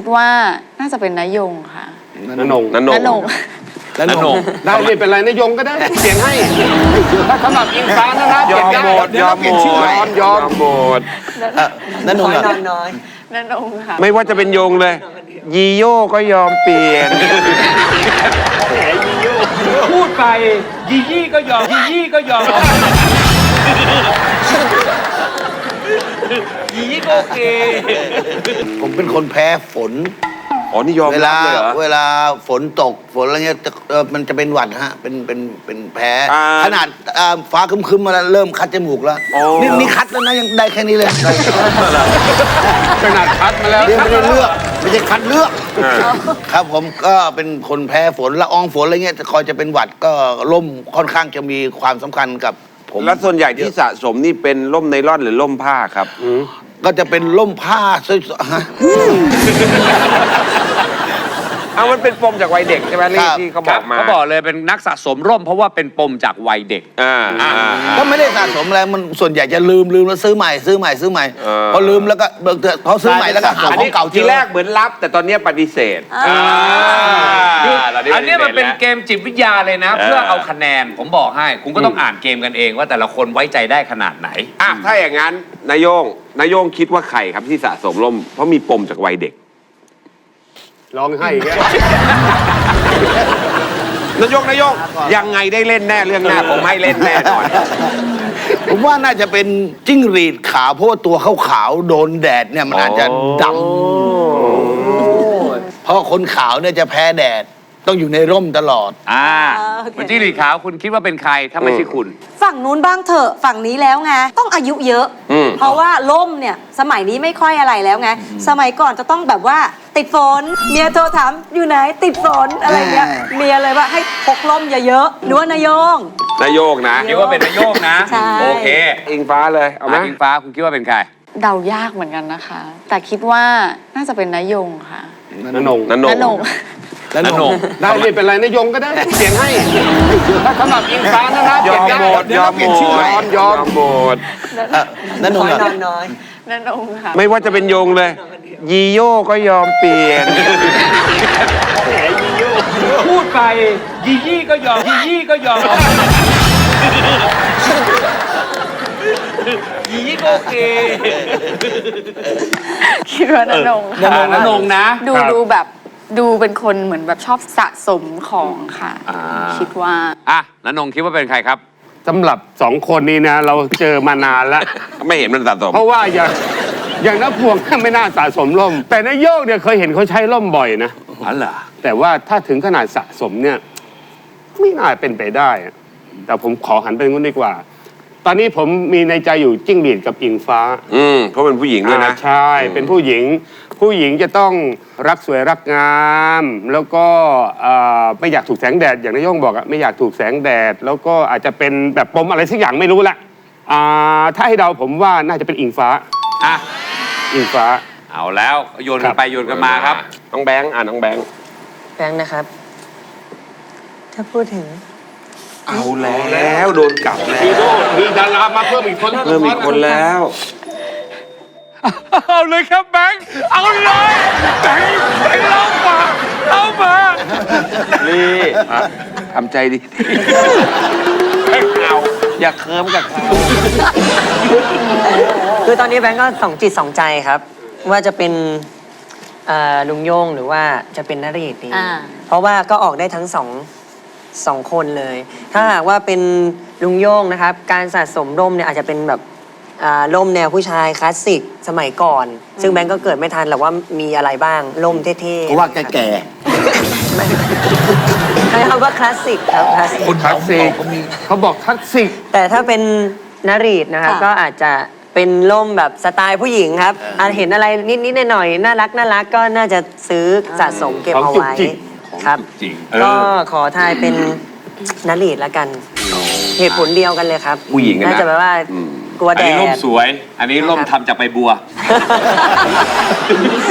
คิดว่าน่าจะเป็นนายงค่ะนนงนันนนายงแล้วนง ได้ไม่เป็นไรนายงก็ได้เปลี่ยนให้ถ้าสำหรับอิงฟ้านะครับยอมเปลี่นหมได้ดเดี๋วยอเรามเปหลี่ยนมชื่อดยอมยอมหมดนั่นนงเหรอนายงค่ะ ไม่ว่าจะเป็นโยงเลย ยีโยก็ยอมเปลี่ยน พูดไป ยี่ยี่ก็ยอม ยี่ยี่ก็ยอม ยี่ยี่ก็โอเค ผมเป็นคนแพ้ฝน อ๋อนี่ยอมเวรัลาบเลยเหรอ เวลาฝนตกฝนอะไรเงี้ยจะเอ่อมันจะเป็นหวัดฮะ เป็นเป็นเป็นแพ้อ่าขนาดอ่าฟ้าครึมๆมาแล้วเริ่มคัดจมูกแล้วโอ้นี่นี่คัดแล้วนะยังได้แค่นี้เลยขนาดคัดมาแล้ว เรียกไม่ได้เลือกไม่ใช่คัดเลือก ครับผมก็เป็นคนแพ้ฝนละอองฝนอะไรเงี้ยคอยจะเป็นหวัดก็ร่มค่อนข้างจะมีความสำคัญกับผมแล้วส่วนใหญ่ที่สะสมนี่เป็นร่มไนล่อนหรือร่มผ้าครับ ก็จะเป็นร่มผ้าสวยๆฮะ เอามันเป็นปมจากวัยเด็กใช่ไหมที่ครับที่เขาคบรัอบกมาเขาบอกเลยเป็นนักสะสมร่ม เพราะว่าเป็นปมจากวัยเด็ก อ่าอ่าอ่า ก็ไม่ได้สะสมอะไรมันส่วนใหญ่จะลืมลืมแล้วซื้อใหม่ซื้อใหม่ซื้อใหม่เออ พอลืมแล้วก็เบิกเถอะพอซื้อใหม่แล้วก็หาอันขอนี้งเก่าเจทีอแรกเหมือนรับ แต่ตอนเนี้ยปฏิเสธคือเราได้อันเนี้ยมันเป็นแล้วเกมจิตวิทยาเลยนะเออเพื่อเอาคะแนนผมบอกให้ คุณก็ต้องอ่านเกมกันเองว่าแต่ละคนไว้ใจได้ขนาดไหน อะถ้าอย่างนั้นนายโยงนายโยงคิดว่าใครครับที่สะสมร่มเพราะมีปมจากวัยเด็ก ร้องไห้อีกแล้วนายโยงนายโยงยังไงได้เล่นแน่เรื่องหน้าผมให้เล่นแน่นอน ผมว่าน่าจะเป็นจิ้งหรีดขาวเพราะว่าตัวขาวๆโดนแดดเนี่ยมันอาจจะดำเพราะคนขาวเนี่ยจะแพ้แดด ต้องอยู่ในร่มตลอด อ่าอ่าโอเค คุณจิ้งหรีดขาวคุณคิดว่าเป็นใครถ้าไม่ใช่คุณ ฝั่งนู้นบ้างเถอะฝั่งนี้แล้วไงต้องอายุเยอะ อืม เพราะว่าล่มเนี่ยสมัยนี้ไม่ค่อยอะไรแล้วไงสมัยก่อนจะต้องแบบว่าติดฝนเมียโทรถามอยู่ไหนติดฝนอะไรเงี้ยอ่าเมียเลยว่าให้พกล่มเยอะๆหรือว่านายงนายโยงนะ คิดว่าเป็นนายโยงนะ ใช่ โอเคอิงฟ้าเลยเอาไหมอะอิงฟ้าคุณคิดว่าเป็นใคร เดายากเหมือนกันนะคะ แต่คิดว่าน่าจะเป็นนายงค่ะ นนงนันนนายงง แล้วนนงได้ไม่เป็นไรนายงก็ได้เปลี่ยนให้ถ้าสำหรับอิงฟ้านะครับยอมเปลี่นหมได้ดเดี๋วยอเรามเปหลี่ยนมชื่อดยอมยอมหมดนั่นนงเหรอนายงค่ะไม่ว่าจะเป็นโยงเลย ยีโยก็ยอมเปลี่ยนพูดไปยี่ยี่ก็ยอมยี่ยี่ก็ยอมยี่ยี่ก็โอเคคิดว่านายงค่ะนนงนะ ดูดูแบบ ดูเป็นคนเหมือนแบบชอบสะสมของค่ะ อ่า คิดว่า อะนนงคิดว่าเป็นใครครับ สำหรับสองคนนี้นะ เราเจอมานานแล้ว ไม่เห็นมันสะสม เพราะว่าอย่างอย่างน้าพวงไม่น่าสะสมร่ม แต่นายโยกเนี่ยเคยเห็นเขาใช้ร่มบ่อยนะ อ๋อเหรอแต่ว่าถ้าถึงขนาดสะสมเนี่ย ไม่น่าเป็นไปได้อะแต่ผมขอหันไปงู้นดีกว่า ตอนนี้ผมมีในใจอยู่จิ้งหรีดกับอิงฟ้าอืมเพราะเป็นผู้หญิงด้วยนะ อ่าใช่ เป็นผู้หญิง ผู้หญิงจะต้องรักสวยรักงาม แล้วก็เอ่อไม่อยากถูกแสงแดดอย่างนายโยงบอกอะไม่อยากถูกแสงแดด แล้วก็อาจจะเป็นแบบปมอะไรสักอย่างไม่รู้แหละอ่าถ้าให้เดาผมว่าน่าจะเป็นอิงฟ้า อะ อิงฟ้า เอาแล้ว โยนครักันบ ไป โยนกันมาครับน้องแบงค์อ่าน้องแบงค์ แบงค์นะครับ ถ้าพูดถึง เอาแล้วโดนกลับแล้วมีโดมีดารามาเพิ่มอีกคนเริ่มอีกคนแล้ว เอาเลยครับแบงค์เอาเลยแบงค์แบงค์เล่ามาเล่ามานี่ทำใจดีเอาอย่าเคิมกับเขาคือตอนนี้แบงค์ก็สองจิตสองใจครับ ว่าจะเป็นเอ่อลุงโย่งหรือว่าจะเป็นนรีตดีอ่าเพราะว่าก็ออกได้ทั้งสอง สองคนเลย ถ้าหากว่าเป็นลุงโย่งนะครับ การสะสมร่มเนี่ยอาจจะเป็นแบบอ่าร่มแนวผู้ชายคลาสสิกสมัยก่อน ซึ่งแบงค์ก็เกิดไม่ทันหรอกว่ามีอะไรบ้างร่มเท่ๆเพราะว่าแก่ใช้คำว่าคลาสสิกครับคลาสสิกคลาสสิกเขาบอกคลาสสิก แต่ถ้าเป็นนรีดนะครับค่ะ ก็อาจจะเป็นร่มแบบสไตล์ผู้หญิงครับอาจเห็นอะไรนิดๆหน่อยๆน่ารักน่ารักก็น่าจะซื้อสะสมเก็บของเอาจุกไว้จิกครับ จริงก็ขอทายเป็นนรีดละกัน เหตุผลเดียวกันเลยครับผู้หญิงอะนะน่าจะแปลว่าอืม กลัวอันแดนี้ร่มด สวย อันนี้ร่มทำจากใบบัว